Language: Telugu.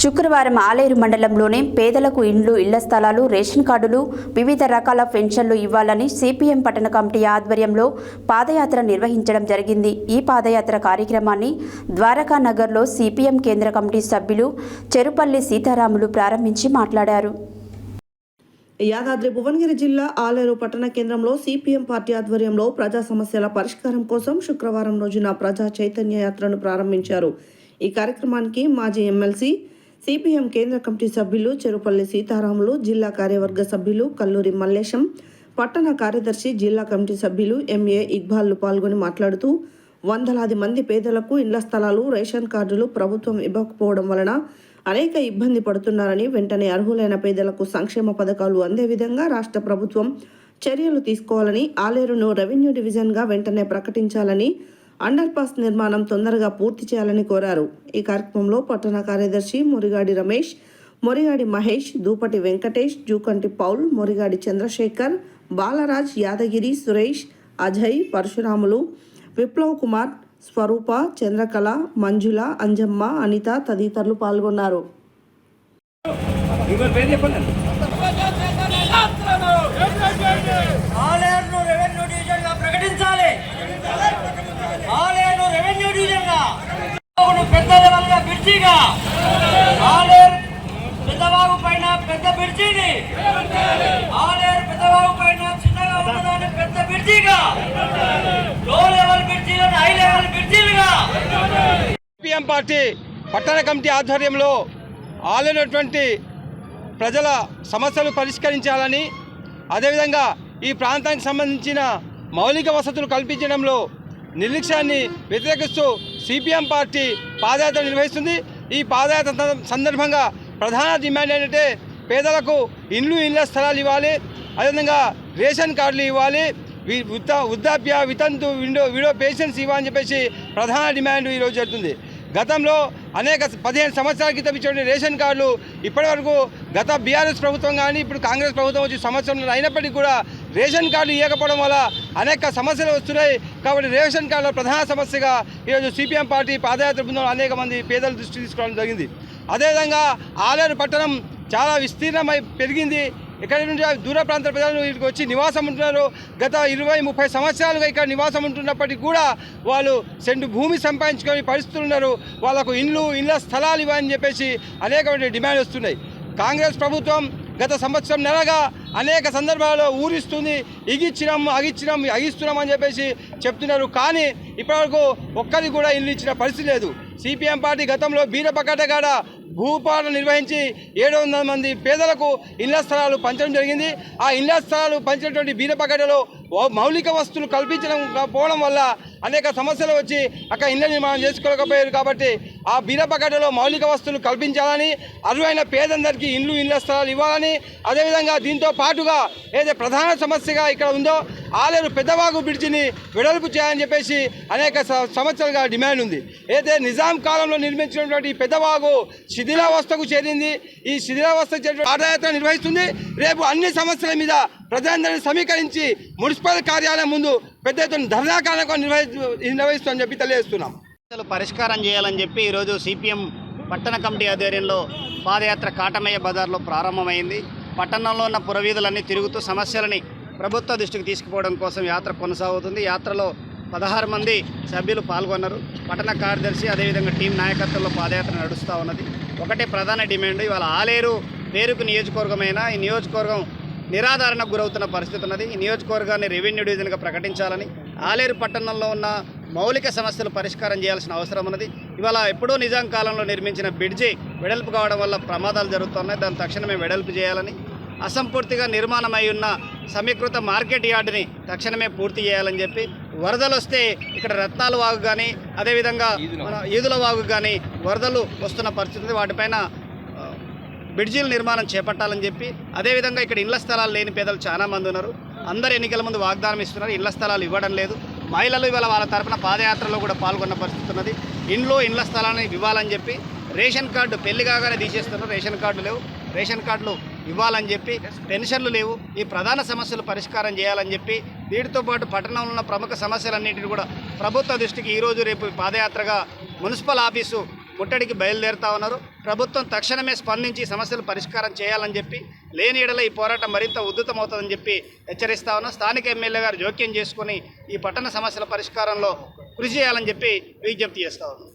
శుక్రవారం ఆలేరు మండలంలోనే పేదలకు ఇండ్లు ఇళ్ళ స్థలాలు రేషన్ కార్డులు వివిధ రకాల పెన్షన్లు ఇవ్వాలని సిపిఎం పట్టణ కమిటీ ఆధ్వర్యంలో పాదయాత్ర నిర్వహించడం జరిగింది. ఈ పాదయాత్ర కార్యక్రమాన్ని ద్వారకా నగర్లో సిపిఎం కేంద్ర కమిటీ సభ్యులు చెరుపల్లి సీతారాములు ప్రారంభించి మాట్లాడారు. యాదాద్రి భువనగిరి జిల్లా ఆలేరు పట్టణ కేంద్రంలో సిపిఎం పార్టీ ఆధ్వర్యంలో ప్రజా సమస్యల పరిష్కారం కోసం శుక్రవారం రోజున ప్రజా చైతన్య యాత్రను ప్రారంభించారు. ఈ కార్యక్రమానికి మాజీ ఎమ్మెల్సీ సిపిఎం కేంద్ర కమిటీ సభ్యులు చెరుపల్లి సీతారాములు జిల్లా కార్యవర్గ సభ్యులు కల్లూరి మల్లేశం పట్టణ కార్యదర్శి జిల్లా కమిటీ సభ్యులు ఎంఏ ఇక్బాల్లు పాల్గొని మాట్లాడుతూ వందలాది మంది పేదలకు ఇళ్ళ స్థలాలు రేషన్ కార్డులు ప్రభుత్వం ఇవ్వకపోవడం వలన అనేక ఇబ్బంది పడుతున్నారని వెంటనే అర్హులైన పేదలకు సంక్షేమ పథకాలు అందే విధంగా రాష్ట్ర ప్రభుత్వం చర్యలు తీసుకోవాలని ఆలేరును రెవెన్యూ డివిజన్గా వెంటనే ప్రకటించాలని అండర్ పాస్ నిర్మాణం తొందరగా పూర్తి చేయాలని కోరారు. ఈ కార్యక్రమంలో పట్టణ కార్యదర్శి మురిగాడి రమేష్ మొరిగాడి మహేష్ దూపటి వెంకటేష్ జూకంటి పౌల్ మొరిగాడి చంద్రశేఖర్ బాలరాజ్ యాదగిరి సురేష్ అజయ్ పరశురాములు విప్లవ్ కుమార్ స్వరూప చంద్రకళ మంజుల అంజమ్మ అనిత తదితరులు పాల్గొన్నారు. పెద్ద లెవెల్ బ్రిడ్జిగా ఆలేరు పెద్దవాగు పైన పెద్ద బ్రిడ్జిని ఆలేరు పెద్దవాగు పైన చిన్నగా ఉన్నదాన్ని పెద్ద బ్రిడ్జిగా లో లెవెల్ బ్రిడ్జిలను హై లెవెల్ బ్రిడ్జిలుగా సిపిఎం పార్టీ పట్టణ కమిటీ ఆధ్వర్యంలో ఆలైనటువంటి ప్రజల సమస్యలు పరిష్కరించాలని అదేవిధంగా ఈ ప్రాంతానికి సంబంధించిన మౌలిక వసతులు కల్పించడంలో నిర్లక్ష్యాన్ని వ్యతిరేకిస్తూ సిపిఎం పార్టీ పాదయాత్ర నిర్వహిస్తుంది. ఈ పాదయాత్ర సందర్భంగా ప్రధాన డిమాండ్ ఏంటంటే పేదలకు ఇండ్లు ఇళ్ళ స్థలాలు ఇవ్వాలి. అదేవిధంగా రేషన్ కార్డులు ఇవ్వాలి. వృద్ధ వృద్ధాప్య వితంతు విండో విడో పేషెన్స్ ఇవ్వని చెప్పేసి ప్రధాన డిమాండ్ ఈరోజు జరుగుతుంది. గతంలో అనేక పదిహేను సంవత్సరాల క్రితం ఇచ్చిన రేషన్ కార్డులు ఇప్పటివరకు గత బీఆర్ఎస్ ప్రభుత్వం కానీ ఇప్పుడు కాంగ్రెస్ ప్రభుత్వం వచ్చి సంవత్సరం అయినప్పటికీ కూడా రేషన్ కార్డు ఇవ్వకపోవడం వల్ల అనేక సమస్యలు వస్తున్నాయి. కాబట్టి రేషన్ కార్డులో ప్రధాన సమస్యగా ఈరోజు సిపిఎం పార్టీ పాదయాత్ర బృందం అనేక మంది పేదల దృష్టి తీసుకోవడం జరిగింది. అదేవిధంగా ఆలేరు పట్టణం చాలా విస్తీర్ణమై పెరిగింది. ఇక్కడ నుండి దూర ప్రాంత ప్రజలు ఇక్కడికి వచ్చి నివాసం ఉంటున్నారు. గత ఇరవై ముప్పై సంవత్సరాలుగా ఇక్కడ నివాసం ఉంటున్నప్పటికీ కూడా వాళ్ళు సెంటు భూమి సంపాదించుకొని పరిస్థితులు ఉన్నారు. వాళ్ళకు ఇండ్లు ఇళ్ళ స్థలాలు ఇవ్వని చెప్పేసి అనేకమైన డిమాండ్ వస్తున్నాయి. కాంగ్రెస్ ప్రభుత్వం గత సంవత్సరం నెలగా అనేక సందర్భాల్లో ఊరిస్తుంది ఇగిచ్చినాం అగిచ్చినాం అగిస్తున్నాం అని చెప్పేసి చెప్తున్నారు. కానీ ఇప్పటివరకు ఒక్కరికి కూడా ఇల్లు ఇచ్చిన పరిస్థితి లేదు. సిపిఎం పార్టీ గతంలో బీరపకటగాడ భూపాలన నిర్వహించి ఏడు వందల మంది పేదలకు ఇళ్ళ స్థలాలు పంచడం జరిగింది. ఆ ఇళ్ళ స్థలాలు పంచినటువంటి బీరపకటలో మౌలిక వస్తువులు కల్పించడం పోవడం వల్ల అనేక సమస్యలు వచ్చి అక్కడ ఇళ్ళ నిర్మాణం చేసుకోలేకపోయారు కాబట్టి ఆ బీరపగడ్డలో మౌలిక వస్తువులు కల్పించాలని అరువైన పేదందరికీ ఇండ్లు ఇండ్ల స్థలాలు ఇవ్వాలని అదేవిధంగా దీంతో పాటుగా ఏదైతే ప్రధాన సమస్యగా ఇక్కడ ఉందో ఆలేరు పెద్దవాగు బ్రిడ్జిని వెడల్పు చేయాలని చెప్పేసి అనేక సంవత్సరాలుగా డిమాండ్ ఉంది. అయితే నిజాం కాలంలో నిర్మించినటువంటి పెద్దవాగు శిథిలావస్థకు చేరింది ఈ శిథిలావస్థ పాదయాత్ర నిర్వహిస్తుంది. రేపు అన్ని సమస్యల మీద ప్రజలందరినీ సమీకరించి మున్సిపల్ కార్యాలయం ముందు పెద్ద ఎత్తున ధర్నా కార్యక్రమం నిర్వహి నిర్వహిస్తుందని చెప్పి తెలియజేస్తున్నాం. పరిష్కారం చేయాలని చెప్పి ఈరోజు సిపిఎం పట్టణ కమిటీ ఆధ్వర్యంలో పాదయాత్ర కాటమయ్య బజార్లో ప్రారంభమైంది. పట్టణంలో ఉన్న పురవీధులన్నీ తిరుగుతూ సమస్యలని ప్రభుత్వ దృష్టికి తీసుకుపోవడం కోసం యాత్ర కొనసాగుతుంది. యాత్రలో పదహారు మంది సభ్యులు పాల్గొన్నారు. పట్టణ కార్యదర్శి అదేవిధంగా టీం నాయకత్వంలో పాదయాత్ర నడుస్తూ ఉన్నది. ఒకటే ప్రధాన డిమాండ్ ఇవాళ ఆలేరు పేరుకు నియోజకవర్గమైన ఈ నియోజకవర్గం నిరాధారణకు గురవుతున్న పరిస్థితి ఉన్నది. ఈ నియోజకవర్గాన్ని రెవెన్యూ డివిజన్గా ప్రకటించాలని ఆలేరు పట్టణంలో ఉన్న మౌలిక సమస్యలు పరిష్కారం చేయాల్సిన అవసరం ఉన్నది. ఇవాళ ఎప్పుడో నిజాం కాలంలో నిర్మించిన బ్రిడ్జి వెడల్పు కావడం వల్ల ప్రమాదాలు జరుగుతున్నాయి. దాన్ని తక్షణమే వెడల్పు చేయాలని అసంపూర్తిగా నిర్మాణమై ఉన్న సమీకృత మార్కెట్ యార్డుని తక్షణమే పూర్తి చేయాలని చెప్పి వరదలు వస్తే ఇక్కడ రత్నాల వాగు కానీ అదేవిధంగా మన ఈదుల వాగు కానీ వరదలు వస్తున్న పరిస్థితి. వాటిపైన బ్రిడ్జిల నిర్మాణం చేపట్టాలని చెప్పి అదేవిధంగా ఇక్కడ ఇళ్ళ స్థలాలు లేని పేదలు చాలా మంది ఉన్నారు. అందరు ఎన్నికల ముందు వాగ్దానం ఇస్తున్నారు. ఇళ్ళ స్థలాలు ఇవ్వడం లేదు. మహిళలు ఇవాళ వాళ్ళ తరపున పాదయాత్రలో కూడా పాల్గొన్న పరిస్థితి ఉన్నది. ఇండ్లు ఇండ్ల స్థలాన్ని ఇవ్వాలని చెప్పి రేషన్ కార్డు పెళ్ళి కాగానే తీసేస్తున్నారు. రేషన్ కార్డు లేవు. రేషన్ కార్డులు ఇవ్వాలని చెప్పి పెన్షన్లు లేవు. ఈ ప్రధాన సమస్యలు పరిష్కారం చేయాలని చెప్పి వీటితో పాటు పట్టణంలో ఉన్న ప్రముఖ సమస్యలన్నింటినీ కూడా ప్రభుత్వ దృష్టికి ఈరోజు రేపు పాదయాత్రగా మున్సిపల్ ఆఫీసు ముట్టడికి బయలుదేరుతా ఉన్నారు. ప్రభుత్వం తక్షణమే స్పందించి సమస్యలు పరిష్కారం చేయాలని చెప్పి లేని ఎడల ఈ పోరాటం మరింత ఉద్ధృతమవుతుందని చెప్పి హెచ్చరిస్తా ఉన్నాం. స్థానిక ఎమ్మెల్యే గారు జోక్యం చేసుకుని ఈ పట్టణ సమస్యల పరిష్కారంలో కృషి చేయాలని చెప్పి విజ్ఞప్తి చేస్తా ఉన్నాం.